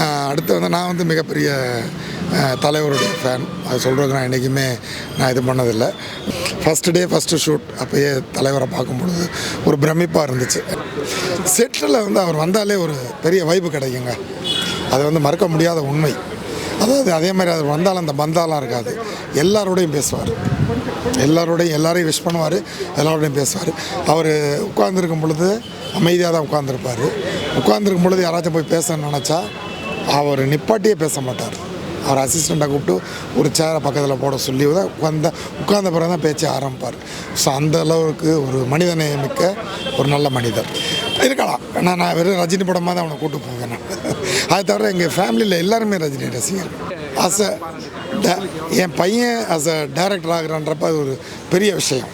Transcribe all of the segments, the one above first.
அடுத்து வந்து நான் வந்து மிகப்பெரிய தலைவருடைய ஃபேன் அது சொல்கிறதுக்கு நான் என்றைக்குமே நான் இது பண்ணதில்லை. ஃபஸ்ட்டு டே ஃபஸ்ட்டு ஷூட் அப்போயே தலைவரை பார்க்கும்பொழுது ஒரு பிரமிப்பாக இருந்துச்சு. செட்டில் வந்து அவர் வந்தாலே ஒரு பெரிய வைப்பு கிடைக்குங்க. அது வந்து மறக்க முடியாத உண்மை. அதாவது அதே மாதிரி அது வந்தாலும் அந்த பந்தாலாம் இருக்காது. எல்லாரோடையும் பேசுவார். எல்லாரோடையும் எல்லாரையும் விஷ் பண்ணுவார். எல்லாரோடையும் பேசுவார். அவர் உட்கார்ந்துருக்கும் பொழுது அமைதியாக தான் உட்காந்துருப்பார் உட்காந்துருக்கும் பொழுது யாராச்சும் போய் பேசணும்னு நினச்சா அவர் நிப்பாட்டியே பேச மாட்டார். அவர் அசிஸ்டண்ட்டை கூப்பிட்டு ஒரு சேரை பக்கத்தில் போட சொல்லி தான் உட்காந்த உட்கார்ந்த பிறகு தான் பேச்சை ஆரம்பிப்பார். ஸோ அந்த அளவுக்கு ஒரு மனிதனை மிக்க ஒரு நல்ல மனிதர். இருக்கலாம். நான் நான் வெறும் ரஜினி படமாக தான் அவனை கூப்பிட்டு போவேன். நான் அது தவிர எங்கள் ஃபேமிலியில் எல்லாருமே ரஜினி ரசிகர். அஸ் அ என் பையன் அஸ் அ டேரக்டர் ஆகிறான்றப்ப அது ஒரு பெரிய விஷயம்.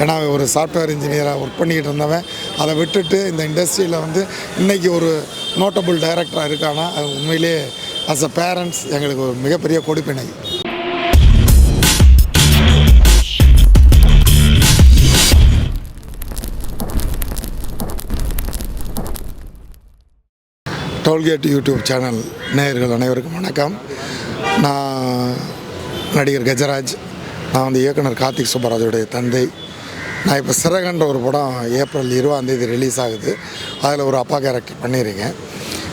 ஏன்னா அவன் ஒரு சாஃப்ட்வேர் இன்ஜினியராக ஒர்க் பண்ணிக்கிட்டு இருந்தவன். அதை விட்டுட்டு இந்த இண்டஸ்ட்ரியில் வந்து இன்றைக்கி ஒரு நோட்டபுள் டைரக்டராக இருக்கானா அது உண்மையிலேயே அஸ் அ பேரண்ட்ஸ் எங்களுக்கு ஒரு மிகப்பெரிய கொடுப்பினை. டோல்கேட் யூடியூப் சேனல் நேயர்கள் அனைவருக்கும் வணக்கம். நான் நடிகர் கஜராஜ். நான் வந்து இயக்குனர் கார்த்திக் சுப்பராஜோடைய தந்தை. நான் இப்போ சிறகன்ற ஒரு படம் ஏப்ரல் இருபதாந்தேதி ரிலீஸ் ஆகுது. அதில் ஒரு அப்பா கேரக்டர் பண்ணியிருக்கேன்.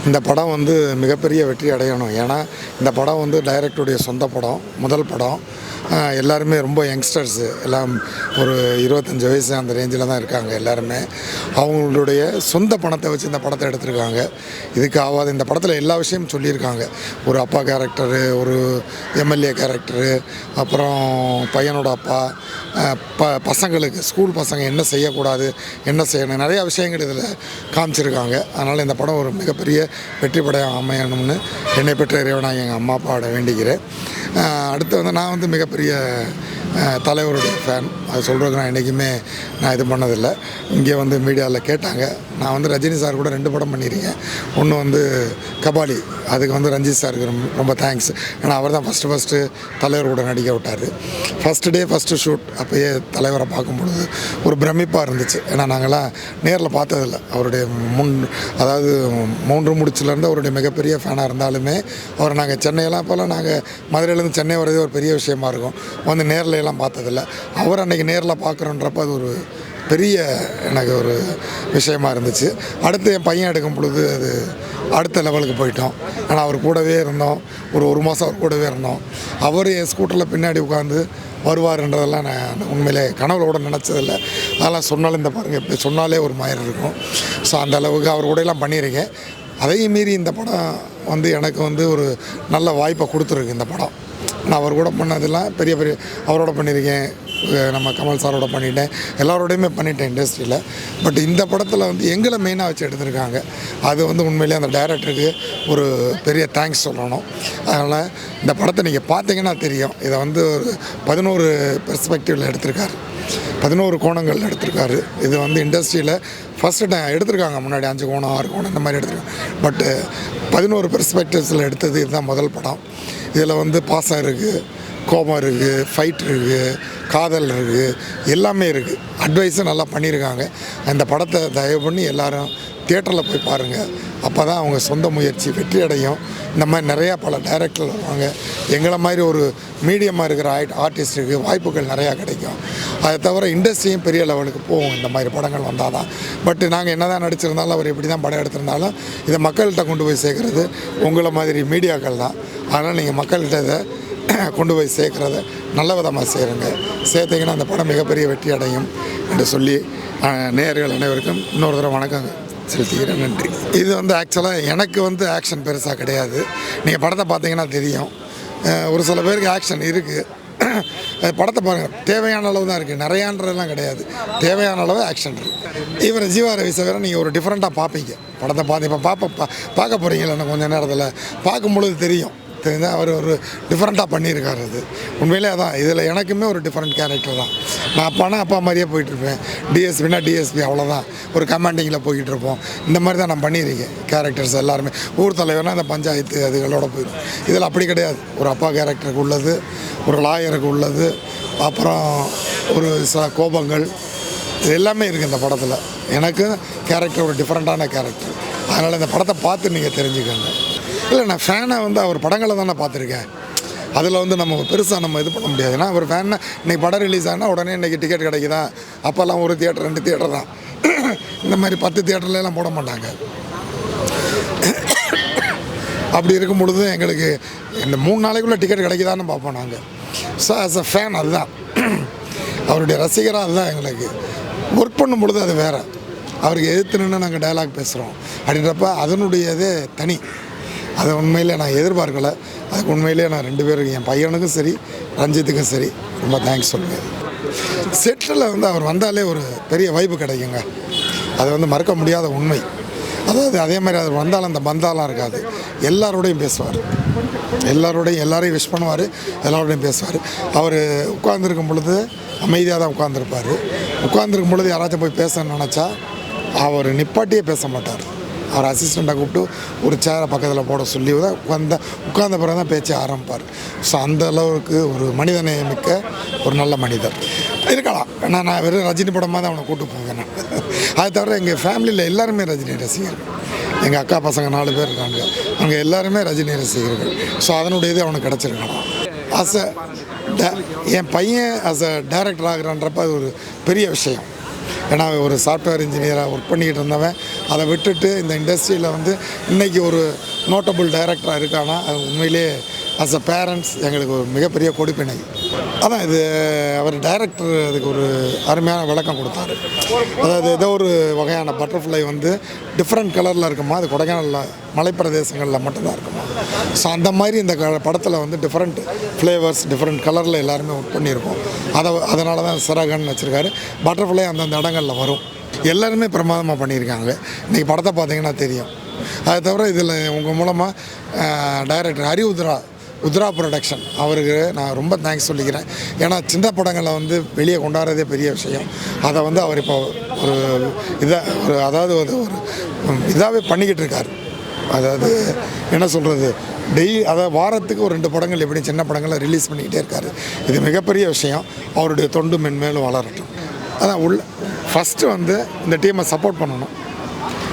இந்த படம் வந்து மிகப்பெரிய வெற்றி அடையணும். ஏன்னா இந்த படம் வந்து டைரக்டருடைய சொந்த படம் முதல் படம். எல்லாருமே ரொம்ப யங்ஸ்டர்ஸு எல்லாம் ஒரு இருபத்தஞ்சி வயசு அந்த ரேஞ்சில் தான் இருக்காங்க எல்லாருமே. அவங்களுடைய சொந்த பணத்தை வச்சு இந்த படத்தை எடுத்திருக்காங்க. இதுக்கு ஆகாது இந்த படத்தில் எல்லா விஷயமும் சொல்லியிருக்காங்க. ஒரு அப்பா கேரக்டரு ஒரு எம்எல்ஏ கேரக்டரு அப்புறம் பையனோட அப்பா ப பசங்களுக்கு ஸ்கூல் பசங்க என்ன செய்யக்கூடாது என்ன செய்யணும் நிறையா விஷயங்கள் இதில் காமிச்சிருக்காங்க. அதனால் இந்த படம் ஒரு மிகப்பெரிய வெற்றி பட அமையணும்னு என்னை பெற்ற இறைவனாக எங்கள் அம்மா அப்பாவோட வேண்டிக்கிறேன். அடுத்து வந்து நான் வந்து மிகப்பெரிய தலைவருடைய ஃபேன் அது சொல்கிறதுக்கு நான் என்றைக்குமே நான் இது பண்ணதில்லை. இங்கே வந்து மீடியாவில் கேட்டாங்க. நான் வந்து ரஜினி சார் கூட ரெண்டு படம் பண்ணியிருக்கேன். ஒன்று வந்து கபாலி. அதுக்கு வந்து ரஞ்சித் சாருக்கு ரொம்ப ரொம்ப தேங்க்ஸ் ஏன்னா அவர் தான் ஃபஸ்ட்டு ஃபஸ்ட்டு தலைவர் கூட நடிக்க விட்டார். ஃபஸ்ட்டு டே ஃபஸ்ட்டு ஷூட் அப்போயே தலைவரை பார்க்கும்பொழுது ஒரு பிரமிப்பாக இருந்துச்சு. ஏன்னா நாங்களாம் நேரில் பார்த்ததில்ல. அவருடைய முன் அதாவது மூன்று முடிச்சிலேருந்து அவருடைய மிகப்பெரிய ஃபேனாக இருந்தாலுமே அவர் நாங்கள் சென்னையெல்லாம் அப்போல்லாம் நாங்கள் மதுரையிலேருந்து சென்னை வரதே ஒரு பெரிய விஷயமா இருக்கும். வந்து நேரில் எல்லாம் பார்த்ததில்ல. அவர் அன்றைக்கி நேரில் பார்க்குறோன்றப்ப அது ஒரு பெரிய எனக்கு ஒரு விஷயமா இருந்துச்சு. அடுத்து என் பையன் எடுக்கும் பொழுது அது அடுத்த லெவலுக்கு போயிட்டோம். ஆனால் அவர் கூடவே இருந்தோம். ஒரு ஒரு மாதம் அவர் கூடவே இருந்தோம். அவர் என் ஸ்கூட்டரில் பின்னாடி உட்காந்து வருவார்ன்றதெல்லாம் நான் உண்மையிலே கனவுல கூட நினச்சதில்ல அதெல்லாம் சொன்னாலும் இந்த பாருங்கள் இப்போ சொன்னாலே ஒரு மாதிரி இருக்கும். ஸோ அந்த அளவுக்கு அவர் கூடயெல்லாம் பண்ணியிருக்கேன். அதையும் மீறி இந்த படம் வந்து எனக்கு வந்து ஒரு நல்ல வாய்ப்பை கொடுத்துருக்கு இந்த படம். நான் அவர் கூட பண்ணதெல்லாம் பெரிய பெரிய அவரோட பண்ணியிருக்கேன். நம்ம கமல் சாரோட பண்ணிட்டேன். எல்லாரோடையுமே பண்ணிட்டேன் இண்டஸ்ட்ரியில். பட் இந்த படத்தில் வந்து எங்களை மெயினாக வச்சு எடுத்திருக்காங்க. அது வந்து உண்மையிலேயே அந்த டைரக்டருக்கு ஒரு பெரிய தேங்க்ஸ் சொல்லணும். அதனால் இந்த படத்தை நீங்கள் பார்த்தீங்கன்னா தெரியும். இதை வந்து ஒரு பதினோரு பெர்ஸ்பெக்டிவில் எடுத்திருக்காரு. பதினோரு கோணங்கள் எடுத்திருக்காரு. இது வந்து இண்டஸ்ட்ரியில் ஃபஸ்ட்டு டைம் எடுத்திருக்காங்க. முன்னாடி அஞ்சு கோணம் ஆறு கோணம் இந்த மாதிரி எடுத்திருக்காங்க. பட்டு பதினோரு பெர்ஸ்பெக்டிவ்ஸில் எடுத்தது இதுதான் முதல் படம். இதில் வந்து பாசம் இருக்குது கோபம் இருக்குது ஃபைட் இருக்குது காதல் இருக்குது எல்லாமே இருக்குது அட்வைஸும் நல்லா பண்ணியிருக்காங்க. அந்த படத்தை தயவு பண்ணி எல்லோரும் தியேட்டரில் போய் பாருங்கள் அப்போ தான் அவங்க சொந்த முயற்சி வெற்றி அடையும். இந்த மாதிரி நிறையா பல டைரக்டர் வருவாங்க. எங்களை மாதிரி ஒரு மீடியமாக இருக்கிற ஆர்ட் ஆர்டிஸ்ட்டுக்கு வாய்ப்புகள் நிறையா கிடைக்கும். அதை தவிர இண்டஸ்ட்ரியும் பெரிய லெவலுக்கு போகும். இந்த மாதிரி படங்கள் வந்தால் தான் பட் நாங்கள் என்ன தான் நடிச்சிருந்தாலும் அவர் எப்படி தான் படம் எடுத்திருந்தாலும் இதை மக்கள்கிட்ட கொண்டு போய் சேர்க்குறது உங்களை மாதிரி மீடியாக்கள் தான். அதனால் நீங்கள் மக்கள்கிட்ட இதை கொண்டு போய் சேர்க்குறத நல்ல விதமாக செய்கிறங்க சேர்த்தீங்கன்னா அந்த படம் மிகப்பெரிய வெற்றி அடையும் என்று சொல்லி நேயர்கள் அனைவருக்கும் இன்னொரு தடவை வணக்கங்க. செலுத்திக்கிறேன் நன்றி. இது வந்து ஆக்சுவலாக எனக்கு வந்து ஆக்ஷன் பெருசாக கிடையாது. நீங்கள் படத்தை பார்த்தீங்கன்னா தெரியும். ஒரு சில பேருக்கு ஆக்ஷன் இருக்குது படத்தை பாருங்கள் தேவையான அளவு தான் இருக்குது நிறையான்றதெல்லாம் கிடையாது. தேவையான அளவு ஆக்ஷன் இருக்குது இவர் ஜீவா ரவி சவேரை நீங்கள் ஒரு டிஃப்ரெண்ட்டாக பார்ப்பீங்க படத்தை பார்த்து இப்போ பார்ப்ப பா பார்க்க போகிறீங்களா இன்னும் கொஞ்சம் நேரத்தில். பார்க்கும் பொழுது தெரியும். தெரிஞ்சால் அவர் ஒரு டிஃப்ரெண்ட்டாக பண்ணியிருக்காரு அது. உண்மையிலே அதான் இதில் எனக்குமே ஒரு டிஃப்ரெண்ட் கேரக்டர் தான். நான் அப்பானா அப்பா மாதிரியே போயிட்டுருப்பேன். டிஎஸ்பினா டிஎஸ்பி அவ்வளோதான் ஒரு கமாண்டிங்கில் போய்கிட்டு இருப்போம் இந்த மாதிரி தான் நான் பண்ணியிருக்கேன். கேரக்டர்ஸ் எல்லாருமே. ஊர் தலைவர்னால் அந்த பஞ்சாயத்து அதுகளோட போயிடும். இதில் அப்படி கிடையாது. ஒரு அப்பா கேரக்டருக்கு உள்ளது. ஒரு லாயருக்கு உள்ளது அப்புறம் ஒரு சில கோபங்கள் இது எல்லாமே இருக்குது இந்த படத்தில். எனக்கு கேரக்டர் ஒரு டிஃப்ரெண்ட்டான கேரக்டர் அதனால் இந்த படத்தை பார்த்து நீங்கள் தெரிஞ்சுக்கோங்க. இல்லை நான் ஃபேனை வந்து அவர் படங்களை தானே பார்த்துருக்கேன். அதில் வந்து நம்ம பெருசாக நம்ம இது பண்ண முடியாது. ஏன்னா அவர் ஃபேன் இன்றைக்கி படம் ரிலீஸ் ஆனால் உடனே இன்றைக்கி டிக்கெட் கிடைக்குதா? அப்போல்லாம் ஒரு தியேட்டர் ரெண்டு தியேட்டர் தான். இந்த மாதிரி பத்து தியேட்டர்லாம் போட மாட்டாங்க. அப்படி இருக்கும் பொழுது எங்களுக்கு இந்த மூணு நாளைக்குள்ளே டிக்கெட் கிடைக்குதான்னு பார்ப்போம் நாங்கள் ஸோ ஆஸ் அ ஃபேன் அதுதான். அவருடைய ரசிகராக அதுதான் எங்களுக்கு. ஒர்க் பண்ணும் பொழுது அது வேறு. அவருக்கு எதிர்த்து நின்று நாங்கள் டயலாக் பேசுகிறோம் அப்படின்றப்ப அதனுடைய தனி. அதை உண்மையிலே நான் எதிர்பார்க்கலை. அதுக்கு உண்மையிலேயே நான் ரெண்டு பேருக்கும் என் பையனுக்கும் சரி ரஞ்சித்துக்கும் சரி ரொம்ப தேங்க்ஸ் சொல்லுவேன் செட்டில் வந்து அவர் வந்தாலே ஒரு பெரிய வாய்ப்பு கிடைக்குங்க. அது வந்து மறக்க முடியாத உண்மை. அதாவது அதே மாதிரி அது வந்தாலும் அந்த பந்தாலாம் இருக்காது. எல்லாரோடையும் பேசுவார். எல்லாரோடையும் எல்லாரையும் விஷ் பண்ணுவார். எல்லாரோடையும் பேசுவார். அவர் உட்கார்ந்துருக்கும் பொழுது அமைதியாக தான் உட்காந்துருப்பார் உட்காந்துருக்கும் பொழுது யாராச்சும் போய் பேசணும்னு நினச்சா அவர் நிப்பாட்டியே பேச மாட்டார். அவர் அசிஸ்டண்ட்டை கூப்பிட்டு ஒரு சேரை பக்கத்தில் போட சொல்லி தான் உட்காந்த உட்கார்ந்த பிறகு தான் பேச்ச ஆரம்பிப்பார். ஸோ அந்த அளவுக்கு ஒரு மனிதனை மிக்க ஒரு நல்ல மனிதர். இருக்கலாம். நான் நான் வெறும் ரஜினி படமாக தான் அவனை கூப்பிட்டு போவேன் நான். அது தவிர எங்கள் ஃபேமிலியில் எல்லாருமே ரஜினி ரசிகர். எங்கள் அக்கா பசங்க நாலு பேர் இருக்காங்க. அவங்க எல்லாருமே ரஜினி ரசிகர்கள். ஸோ அதனுடைய இது அவனுக்கு கிடச்சிருக்கலாம். ஆஸ் அ என் பையன் ஆஸ் அ டேரக்டர் ஆகிறான்றப்ப அது ஒரு பெரிய விஷயம். ஏன்னா ஒரு சாஃப்ட்வேர் இன்ஜினியராக ஒர்க் பண்ணிக்கிட்டு இருந்தவன். அதை விட்டுட்டு இந்த இண்டஸ்ட்ரியில் வந்து இன்றைக்கி ஒரு நோட்டபுள் டைரக்டராக இருக்கானா உண்மையிலே ஆஸ் அ பேரண்ட்ஸ் எங்களுக்கு ஒரு மிகப்பெரிய கொடுப்பினை. அதான் இது அவர் டைரக்டர் அதுக்கு ஒரு அருமையான விளக்கம் கொடுத்தாரு. அதாவது ஏதோ ஒரு வகையான பட்டர்ஃப்ளை வந்து டிஃப்ரெண்ட் கலரில் இருக்குமா அது கொடைக்கானலில் மலைப்பிரதேசங்களில் மட்டும்தான் இருக்குமா? ஸோ அந்த மாதிரி இந்த படத்தில் வந்து டிஃப்ரெண்ட் ஃப்ளேவர்ஸ் டிஃப்ரெண்ட் கலரில் எல்லாருமே ஒர்க் பண்ணியிருக்கோம். அதை அதனால தான் சிறகன் வச்சுருக்காரு. பட்டர்ஃப்ளை அந்தந்த இடங்களில் வரும். எல்லாருமே பிரமாதமாக பண்ணியிருக்காங்க. இன்றைக்கி படத்தை பார்த்தீங்கன்னா தெரியும். அது தவிர இதில் உங்கள் மூலமாக டைரக்டர் ஹரிவுத்ரா உத்ரா ப்ரொடக்ஷன் அவருக்கு நான் ரொம்ப தேங்க்ஸ் சொல்லிக்கிறேன். ஏன்னா சின்ன படங்களை வந்து வெளியே கொண்டாடுறதே பெரிய விஷயம். அதை வந்து அவர் இப்போ ஒரு இதை ஒரு அதாவது ஒரு ஒரு இதாகவே பண்ணிக்கிட்டு இருக்கார். அதாவது என்ன சொல்கிறது டெய்லி அதை வாரத்துக்கு ஒரு ரெண்டு படங்கள் எப்படி சின்ன படங்களை ரிலீஸ் பண்ணிக்கிட்டே இருக்காரு. இது மிகப்பெரிய விஷயம். அவருடைய தொண்டு மென்மேலும் வளரட்டும். அதான் உள்ள ஃபஸ்ட்டு வந்து இந்த டீமை சப்போர்ட் பண்ணணும்.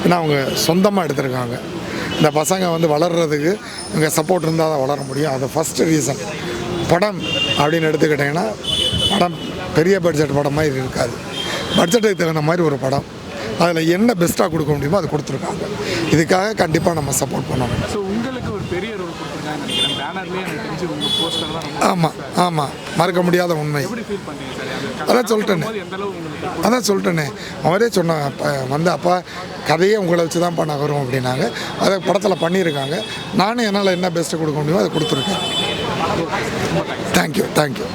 ஏன்னா அவங்க சொந்தமாக எடுத்திருக்காங்க. இந்த பசங்க வந்து வளர்கிறதுக்கு இங்கே சப்போர்ட் இருந்தால் தான் வளர முடியும். அது ஃபஸ்ட்டு ரீசன் படம் அப்படின்னு எடுத்துக்கிட்டிங்கன்னா படம் பெரிய பட்ஜெட் படம் மாதிரி இருக்காது. பட்ஜெட்டுக்கு தகுந்த மாதிரி ஒரு படம். அதில் என்ன பெஸ்ட்டாக கொடுக்க முடியுமோ அது கொடுத்துருக்காங்க. இதுக்காக கண்டிப்பாக நம்ம சப்போர்ட் பண்ணணும் ஸோ உங்களுக்கு ஒரு பெரிய ரோல் கொடுத்துருக்காங்கன்னு நினைக்கிறேன். பேனர்லேயே எனக்கு தெரிஞ்சு உங்கள் போஸ்டர் தான் ரொம்ப ஆமாம் ஆமாம் மறக்க முடியாத உண்மை. அதான் சொல்லிட்டேனே. அதான் சொல்லிட்டேனே. அவரே சொன்னாங்க வந்து அப்பா கதையே உங்களை வச்சு தான் பண்ண வரும் அப்படின்னாங்க. அதை படத்தில் பண்ணியிருக்காங்க. நானும் என்னால் என்ன பெஸ்ட்டு கொடுக்க முடியுமோ அதை கொடுத்துருக்கேன். Thank you thank you